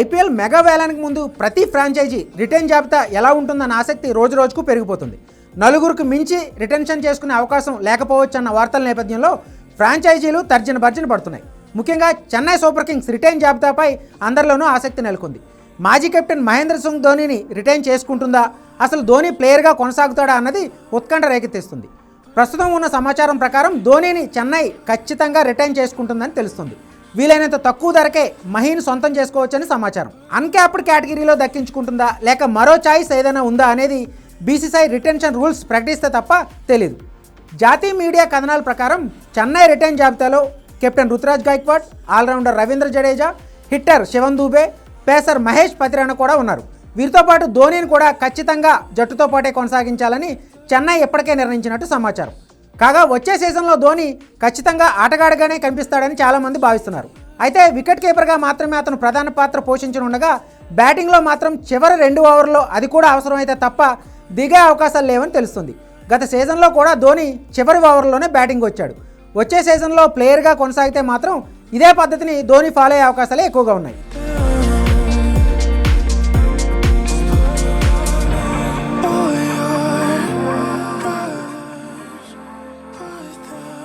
IPL mega వేలానికి ముందు ప్రతి franchise return జాబితా ఎలా ఉంటుందన్న ఆసక్తి రోజు రోజుకు పెరిగిపోతుంది. నలుగురికి మించి రిటెన్షన్ చేసుకునే అవకాశం లేకపోవచ్చు అన్న వార్తల నేపథ్యంలో ఫ్రాంచైజీలు తర్జన భర్జన పడుతున్నాయి. ముఖ్యంగా చెన్నై సూపర్ కింగ్స్ రిటైన్ జాబితాపై అందరిలోనూ ఆసక్తి నెలకొంది. మాజీ కెప్టెన్ మహేంద్ర సింగ్ ధోనీని రిటైన్ చేసుకుంటుందా? అసలు ధోని ప్లేయర్గా కొనసాగుతాడా అన్నది ఉత్కంఠ రేకెత్తిస్తుంది. ప్రస్తుతం ఉన్న సమాచారం ప్రకారం ధోనీని చెన్నై ఖచ్చితంగా రిటైన్ చేసుకుంటుందని తెలుస్తుంది. వీలైనంత తక్కువ ధరకే మహీన్ సొంతం చేసుకోవచ్చని సమాచారం. అన్క్యాప్డ్ కేటగిరీలో దక్కించుకుంటుందా లేక మరో ఛాయిస్ ఏదైనా ఉందా అనేది బీసీసీఐ రిటెన్షన్ రూల్స్ ప్రకటిస్తే తప్ప తెలియదు జాతీయ మీడియా కథనాల ప్రకారం చెన్నై రిటైన్ జాబితాలో captain Ruturaj Gaikwad all rounder Ravindra Jadeja hitter Shivam Dube pacer Mahesh Pathirana కూడా ఉన్నారు. వీరితో పాటు ధోనీని కూడా ఖచ్చితంగా జట్టుతో పాటే కొనసాగించాలని చెన్నై ఇప్పటికే నిర్ణయించినట్టు సమాచారం. కాగా వచ్చే సీజన్లో ధోని ఖచ్చితంగా ఆటగాడిగానే కనిపిస్తాడని చాలామంది భావిస్తున్నారు. అయితే వికెట్ కీపర్గా మాత్రమే అతను ప్రధాన పాత్ర పోషించనుండగా బ్యాటింగ్లో మాత్రం చివరి రెండు ఓవర్లో అది కూడా అవసరమైతే తప్ప దిగే అవకాశాలు లేవని తెలుస్తుంది. గత సీజన్లో కూడా ధోని చివరి ఓవర్లోనే బ్యాటింగ్ వచ్చాడు. వచ్చే సీజన్లో ప్లేయర్గా కొనసాగితే మాత్రం ఇదే పద్ధతిని ధోని ఫాలో అయ్యే అవకాశాలే ఎక్కువగా ఉన్నాయి.